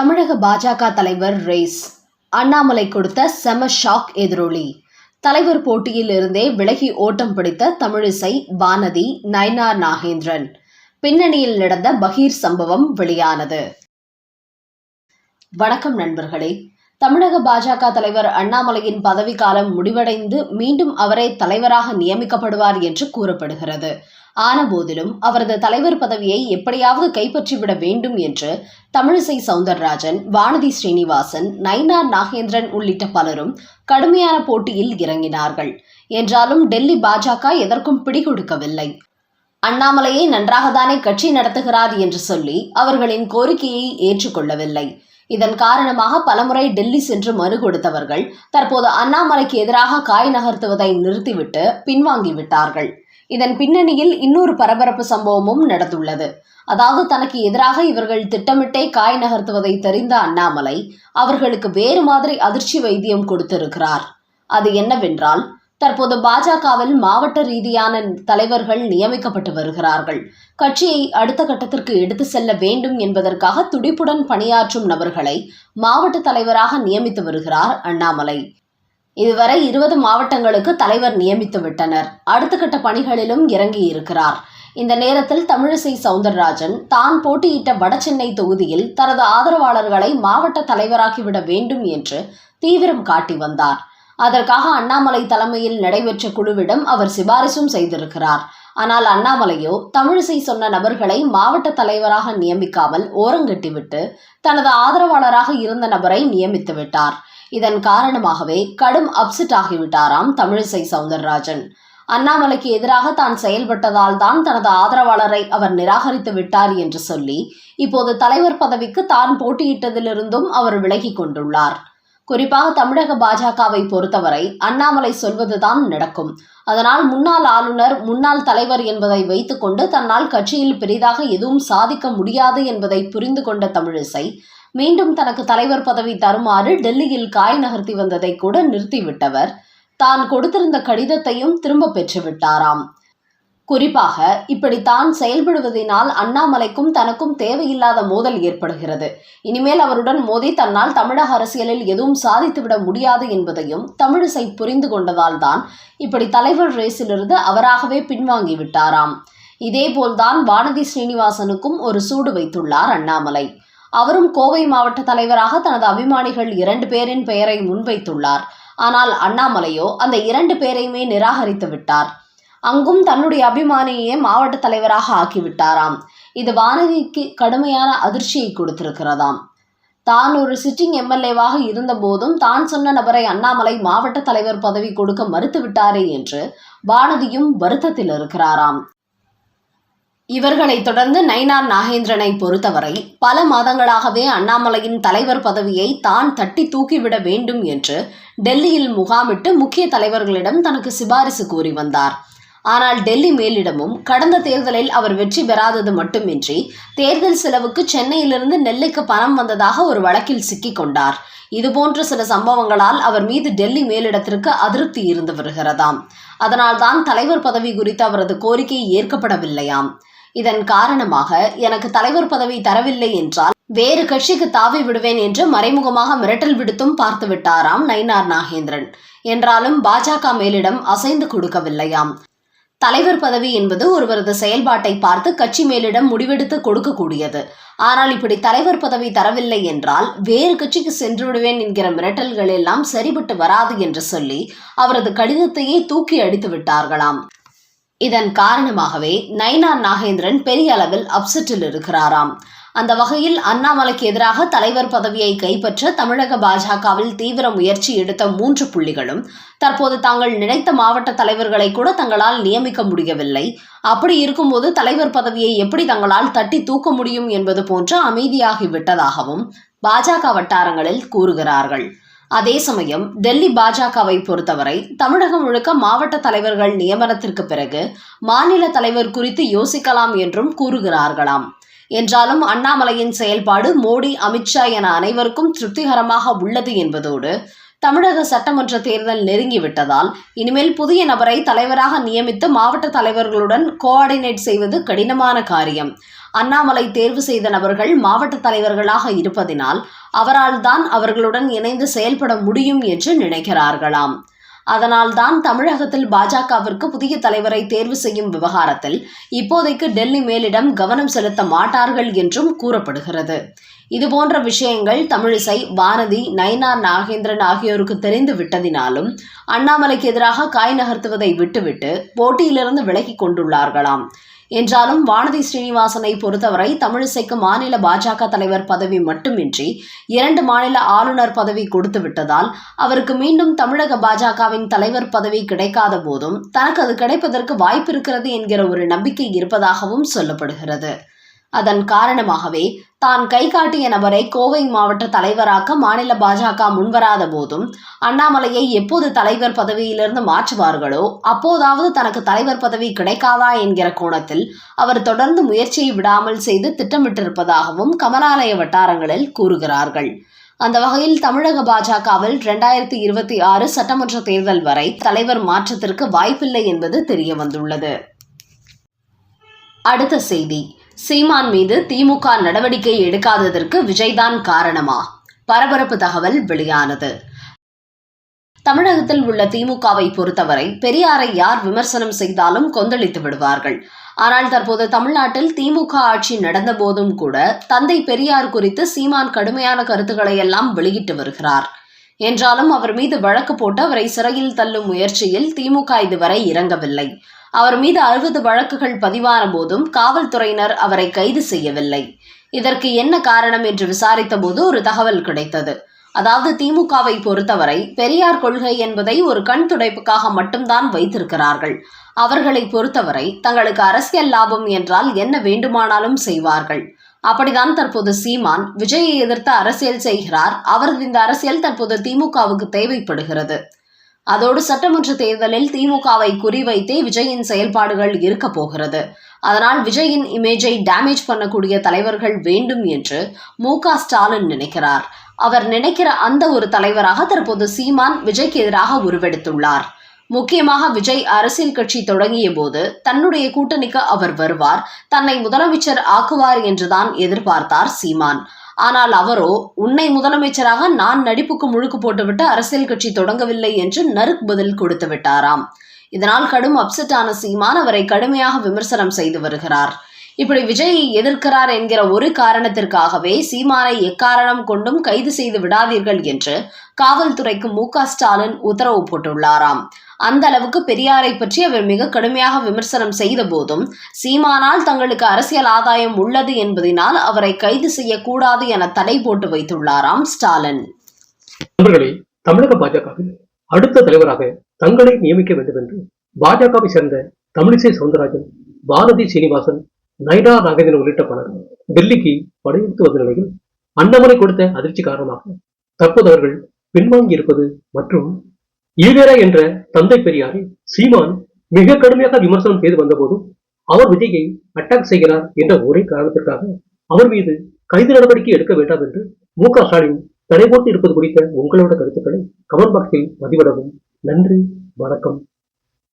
தமிழக பாஜக தலைவர் ரேஸ். அண்ணாமலை கொடுத்த செம ஷாக் எதிரொலி. தலைவர் போட்டியில் இருந்தே விலகி ஓட்டம் பிடித்த தமிழிசை வானதி நயனார் நாகேந்திரன். பின்னணியில் நடந்த பகீர் சம்பவம் வெளியானது. வணக்கம் நண்பர்களே. தமிழக பாஜக தலைவர் அண்ணாமலையின் பதவிக்காலம் முடிவடைந்து மீண்டும் அவரே தலைவராக நியமிக்கப்படுவார் என்று கூறப்படுகிறது. ஆனபோதிலும் அவரது தலைவர் பதவியை எப்படியாவது கைப்பற்றிவிட வேண்டும் என்று தமிழிசை சவுந்தரராஜன் வானதி ஸ்ரீனிவாசன் நைனார் நாகேந்திரன் உள்ளிட்ட பலரும் கடுமையான போட்டியில் இறங்கினார்கள். என்றாலும் டெல்லி பாஜக எதற்கும் பிடிகொடுக்கவில்லை. அண்ணாமலையை நன்றாகத்தானே கட்சி நடத்துகிறார் என்று சொல்லி அவர்களின் கோரிக்கையை ஏற்றுக்கொள்ளவில்லை. இதன் காரணமாக பலமுறை டெல்லி சென்று மனு கொடுத்தவர்கள் தற்போது அண்ணாமலைக்கு எதிராக காய் நகர்த்துவதை நிறுத்திவிட்டு பின்வாங்கிவிட்டார்கள். இதன் பின்னணியில் இன்னொரு பரபரப்பு சம்பவமும் நடந்துள்ளது. அதாவது தனக்கு எதிராக இவர்கள் திட்டமிட்டே காய் நகர்த்துவதை தெரிந்த அண்ணாமலை அவர்களுக்கு வேறு மாதிரி அதிர்ச்சி வைத்தியம் கொடுத்திருக்கிறார். அது என்னவென்றால் தற்போது பாஜகவில் மாவட்ட ரீதியான தலைவர்கள் நியமிக்கப்பட்டு வருகிறார்கள். கட்சியை அடுத்த கட்டத்திற்கு எடுத்து செல்ல வேண்டும் என்பதற்காக துடிப்புடன் பணியாற்றும் நபர்களை மாவட்ட தலைவராக நியமித்து வருகிறார் அண்ணாமலை. இதுவரை இருபது மாவட்டங்களுக்கு தலைவர் நியமித்து விட்டனர் அடுத்த கட்ட பணிகளிலும் இறங்கி இருக்கிறார் இந்த நேரத்தில் தமிழிசை சவுந்தரராஜன் தான் போட்டியிட்ட வடசென்னை தொகுதியில் தனது ஆதரவாளர்களை மாவட்ட தலைவராக்கிவிட வேண்டும் என்று தீவிரம் காட்டி வந்தார். அதற்காக அண்ணாமலை தலைமையில் நடைபெற்ற குழுவிடம் அவர் சிபாரிசும் செய்திருக்கிறார். ஆனால் அண்ணாமலையோ தமிழிசை சொன்ன நபர்களை மாவட்ட தலைவராக நியமிக்காமல் ஓரங்கட்டிவிட்டு தனது ஆதரவாளராக இருந்த நபரை நியமித்து விட்டார் இதன் காரணமாகவே கடும் அப்செட் ஆகிவிட்டாராம் தமிழிசை சவுந்தரராஜன். அண்ணாமலைக்கு எதிராக தான் செயல்பட்டதால் தான் தனது ஆதரவாளரை அவர் நிராகரித்து விட்டார் என்று சொல்லி இப்போது தலைவர் பதவிக்கு தான் போட்டியிட்டதிலிருந்தும் அவர் விலகி கொண்டுள்ளார். குறிப்பாக தமிழக பாஜகவை பொறுத்தவரை அண்ணாமலை சொல்வதுதான் நடக்கும். அதனால் முன்னாள் ஆளுநர் முன்னாள் தலைவர் என்பதை வைத்துக்கொண்டு தன்னால் கட்சியில் பெரிதாக எதுவும் சாதிக்க முடியாது என்பதை புரிந்து கொண்ட தமிழிசை மீண்டும் தனக்கு தலைவர் பதவி தருமாறு டெல்லியில் காய் நகர்த்தி வந்ததை கூட நிறுத்திவிட்டவர். தான் கொடுத்திருந்த கடிதத்தையும் திரும்ப பெற்றுவிட்டாராம் குறிப்பாக இப்படி தான் செயல்படுவதனால் அண்ணாமலைக்கும் தனக்கும் தேவையில்லாத மோதல் ஏற்படுகிறது. இனிமேல் அவருடன் மோதி தன்னால் தமிழக அரசியலில் எதுவும் சாதித்துவிட முடியாது என்பதையும் தமிழிசை புரிந்து கொண்டதால் தான் இப்படி தலைவர் ரேஸிலிருந்து அவராகவே பின்வாங்கி விட்டாராம். இதேபோல்தான் வானதி ஸ்ரீனிவாசனுக்கும் ஒரு சூடு வைத்துள்ளார் அண்ணாமலை. அவரும் கோவை மாவட்ட தலைவராக தனது அபிமானிகள் இரண்டு பேரின் பெயரை முன்வைத்துள்ளார். ஆனால் அண்ணாமலையோ அந்த இரண்டு பேரையுமே நிராகரித்து விட்டார். அங்கும் தன்னுடைய அபிமானியே மாவட்ட தலைவராக ஆக்கிவிட்டாராம். இது வானதிக்கு கடுமையான அதிர்ச்சியை கொடுத்திருக்கிறதாம். தான் ஒரு சிட்டிங் எம்எல்ஏவாக இருந்தபோதும் தான் சொன்ன நபரை அண்ணாமலை மாவட்ட தலைவர் பதவி கொடுக்க மறுத்துவிட்டாரே என்று வானதியும் வருத்தத்தில் இருக்கிறாராம். இவர்களை தொடர்ந்து நயினார் நாகேந்திரனை பொறுத்தவரை பல மாதங்களாகவே அண்ணாமலையின் தலைவர் பதவியை தான் தட்டி தூக்கிவிட வேண்டும் என்று டெல்லியில் முகாமிட்டு முக்கிய தலைவர்களிடம் தனக்கு சிபாரிசு கூறி வந்தார். ஆனால் டெல்லி மேலிடமும் கடந்த தேர்தலில் அவர் வெற்றி பெறாதது மட்டுமின்றி தேர்தல் செலவுக்கு சென்னையிலிருந்து நெல்லைக்கு பணம் வந்ததாக ஒரு வழக்கில் சிக்கிக் கொண்டார். இதுபோன்ற சில சம்பவங்களால் அவர் மீது டெல்லி மேலிடத்திற்கு அதிருப்தி இருந்து வருகிறதாம். அதனால்தான் தலைவர் பதவி குறித்து அவரது கோரிக்கை ஏற்கப்படவில்லையாம். இதன் காரணமாக எனக்கு தலைவர் பதவி தரவில்லை என்றால் வேறு கட்சிக்கு தாவி விடுவேன் என்று மறைமுகமாக மிரட்டல் விடுத்தும் பார்த்து விட்டாராம் நயினார் நாகேந்திரன். என்றாலும் பாஜக மேலிடம் அசைந்து கொடுக்கவில்லையாம். தலைவர் பதவி என்பது ஒருவரது செயல்பாட்டை பார்த்து கட்சி மேலிடம் முடிவெடுத்து கொடுக்கக்கூடியது. ஆனால் இப்படி தலைவர் பதவி தரவில்லை என்றால் வேறு கட்சிக்கு சென்று விடுவேன் என்கிற மிரட்டல்கள் எல்லாம் சரிபட்டு வராது என்று சொல்லி அவரது கடிதத்தையே தூக்கி அடித்து விட்டார்களாம். இதன் காரணமாகவே நயினார் நாகேந்திரன் பெரிய அளவில் அப்செட்டில் இருக்கிறாராம். அந்த வகையில் அண்ணாமலைக்கு எதிராக தலைவர் பதவியை கைப்பற்ற தமிழக பாஜகவில் தீவிர முயற்சி எடுத்த மூன்று புள்ளிகளும் தற்போது தாங்கள் நினைத்த மாவட்ட தலைவர்களை கூட தங்களால் நியமிக்க முடியவில்லை. அப்படி இருக்கும்போது தலைவர் பதவியை எப்படி தங்களால் தட்டி தூக்க முடியும் என்பது போன்று அமைதியாகி விட்டதாகவும் பாஜக வட்டாரங்களில் கூறுகிறார்கள். அதே சமயம் டெல்லி பாஜகவை பொறுத்தவரை தமிழகம் முழுக்க மாவட்ட தலைவர்கள் நியமனத்திற்கு பிறகு மாநில தலைவர் குறித்து யோசிக்கலாம் என்றும் கூறுகிறார்களாம். என்றாலும் அண்ணாமலையின் செயல்பாடு மோடி அமித்ஷா என அனைவருக்கும் திருப்திகரமாக உள்ளது என்பதோடு தமிழக சட்டமன்ற தேர்தல் நெருங்கிவிட்டதால் இனிமேல் புதிய நபரை தலைவராக நியமித்து மாவட்ட தலைவர்களுடன் கோஆர்டினேட் செய்வது கடினமான காரியம். அண்ணாமலை தேர்வு செய்த நபர்கள் மாவட்ட தலைவர்களாக இருப்பதினால் அவரால் தான் அவர்களுடன் இணைந்து செயல்பட முடியும் என்று நினைக்கிறார்களாம். அதனால்தான் தமிழகத்தில் பாஜகவிற்கு புதிய தலைவரை தேர்வு செய்யும் விவகாரத்தில் இப்போதைக்கு டெல்லி மேலிடம் கவனம் செலுத்த மாட்டார்கள் என்றும் கூறப்படுகிறது. இதுபோன்ற விஷயங்கள் தமிழிசை வானதி நயனார் நாகேந்திரன் ஆகியோருக்கு தெரிந்து விட்டதினாலும் அண்ணாமலைக்கு எதிராக காய் நகர்த்துவதை விட்டுவிட்டு போட்டியிலிருந்து விலகிக் கொண்டுள்ளார்களாம். என்றாலும் வானதி ஸ்ரீனிவாசனை பொறுத்தவரை தமிழிசைக்கு மாநில பாஜக தலைவர் பதவி மட்டுமின்றி இரண்டு மாநில ஆளுநர் பதவி கொடுத்து விட்டதால் அவருக்கு மீண்டும் தமிழக பாஜகவின் தலைவர் பதவி கிடைக்காத போதும் தனக்கு அது கிடைப்பதற்கு வாய்ப்பு இருக்கிறது என்கிற ஒரு நம்பிக்கை இருப்பதாகவும் சொல்லப்படுகிறது. அதன் காரணமாகவே தான் கை காட்டிய நபரை கோவை மாவட்ட தலைவராக்க மாநில பாஜக முன்வராத போதும் அண்ணாமலையை எப்போது தலைவர் பதவியிலிருந்து மாற்றுவார்களோ அப்போதாவது தனக்கு தலைவர் பதவி கிடைக்காதா என்கிற கோணத்தில் அவர் தொடர்ந்து முயற்சியை விடாமல் செய்து திட்டமிட்டிருப்பதாகவும் கமலாலய வட்டாரங்களில் கூறுகிறார்கள். அந்த வகையில் தமிழக பாஜகவில் இரண்டாயிரத்தி இருபத்தி ஆறு சட்டமன்ற தேர்தல் வரை தலைவர் மாற்றத்திற்கு வாய்ப்பில்லை என்பது தெரிய வந்துள்ளது அடுத்த செய்தி. சீமான் மீது திமுக நடவடிக்கை எடுக்காததற்கு விஜய்தான் காரணமா? பரபரப்பு தகவல் வெளியானது. தமிழகத்தில் உள்ள திமுகவை பொறுத்தவரை பெரியாரை யார் விமர்சனம் செய்தாலும் கொந்தளித்து விடுவார்கள். ஆனால் தற்போது தமிழ்நாட்டில் திமுக ஆட்சி நடந்த போதும் கூட தந்தை பெரியார் குறித்து சீமான் கடுமையான கருத்துக்களை எல்லாம் வெளியிட்டு வருகிறார். என்றாலும் அவர் மீது வழக்கு போட்டு அவரை சிறையில் தள்ளும் முயற்சியில் திமுக இதுவரை இறங்கவில்லை. அவர் மீது அறுபது வழக்குகள் பதிவான போதும் காவல்துறையினர் அவரை கைது செய்யவில்லை. இதற்கு என்ன காரணம் என்று விசாரித்த போது ஒரு தகவல் கிடைத்தது. அதாவது திமுகவை பொறுத்தவரை பெரியார் கொள்கை என்பதை ஒரு கண் துடைப்புக்காக மட்டும்தான் வைத்திருக்கிறார்கள். அவர்களை பொறுத்தவரை தங்களுக்கு அரசியல் லாபம் என்றால் என்ன வேண்டுமானாலும் செய்வார்கள். அப்படிதான் தற்போது சீமான் விஜயை எதிர்த்து அரசியல் செய்கிறார். அவரது இந்த அரசியல் தற்போது திமுகவுக்கு தேவைப்படுகிறது. அதோடு சட்டமன்ற தேர்தலில் திமுகவை குறிவைத்தே விஜயின் செயல்பாடுகள் இருக்க போகிறது. அதனால் விஜயின் இமேஜை டேமேஜ் பண்ணக்கூடிய தலைவர்கள் வேண்டும் என்று மு ஸ்டாலின் நினைக்கிறார். அவர் நினைக்கிற அந்த ஒரு தலைவராக தற்போது சீமான் விஜய்க்கு எதிராக உருவெடுத்துள்ளார். முக்கியமாக விஜய் அரசியல் கட்சி தொடங்கிய போது தன்னுடைய கூட்டணிக்கு அவர் வருவார். தன்னை முதலமைச்சர் ஆக்குவார் என்றுதான் எதிர்பார்த்தார் சீமான். ஆனால் அவரோ உன்னை முதலமைச்சராக நான் நடிப்புக்கு முழுக்கு போட்டுவிட்டு அரசியல் கட்சி தொடங்கவில்லை என்று நறுக் பதில் கொடுத்து விட்டாராம். இதனால் கடும் அப்செட் ஆன சீமான் அவரை கடுமையாக விமர்சனம் செய்து வருகிறார். இப்படி விஜயை எதிர்க்கிறார் என்கிற ஒரு காரணத்திற்காகவே சீமானை எக்காரணம் கொண்டும் கைது செய்து விடாதீர்கள் என்று காவல்துறைக்கு மு க ஸ்டாலின் உத்தரவு போட்டுள்ளாராம். அந்த அளவுக்கு பெரியாரை பற்றி அவர் மிக கடுமையாக விமர்சனம் செய்த போதும் சீமானால் தங்களுக்கு அரசியல் ஆதாயம் உள்ளது என்பதனால் அவரை கைது செய்யக்கூடாது என தடை போட்டு வைத்துள்ளாராம் ஸ்டாலின். நண்பர்களே தமிழக பாஜகவில் அடுத்த தலைவராக தங்களை நியமிக்க வேண்டும் என்று பாஜகவை சேர்ந்த தமிழிசை சவுந்தரராஜன் பாரதி சீனிவாசன் நைடா நாகேந்திரன் உள்ளிட்ட பலர் டெல்லிக்கு படையெடுத்து வந்த நிலையில் அண்ணாமலை கொடுத்த அதிர்ச்சி காரணமாக தற்போது அவர்கள் பின்வாங்கி இருப்பது மற்றும் ஈவேரா என்ற தந்தை பெரியாரை சீமான் மிக கடுமையாக விமர்சனம் செய்து வந்தபோதும் அவர் விஜயை அட்டாக் செய்கிறார் என்ற ஒரே காரணத்திற்காக அவர் மீது கைது நடவடிக்கை எடுக்க வேண்டாம் என்று மு க ஸ்டாலின் தடை போட்டு இருப்பது குறித்த உங்களோட கருத்துக்களை கமெண்ட் பாக்ஸில் பதிவிடவும். நன்றி வணக்கம்.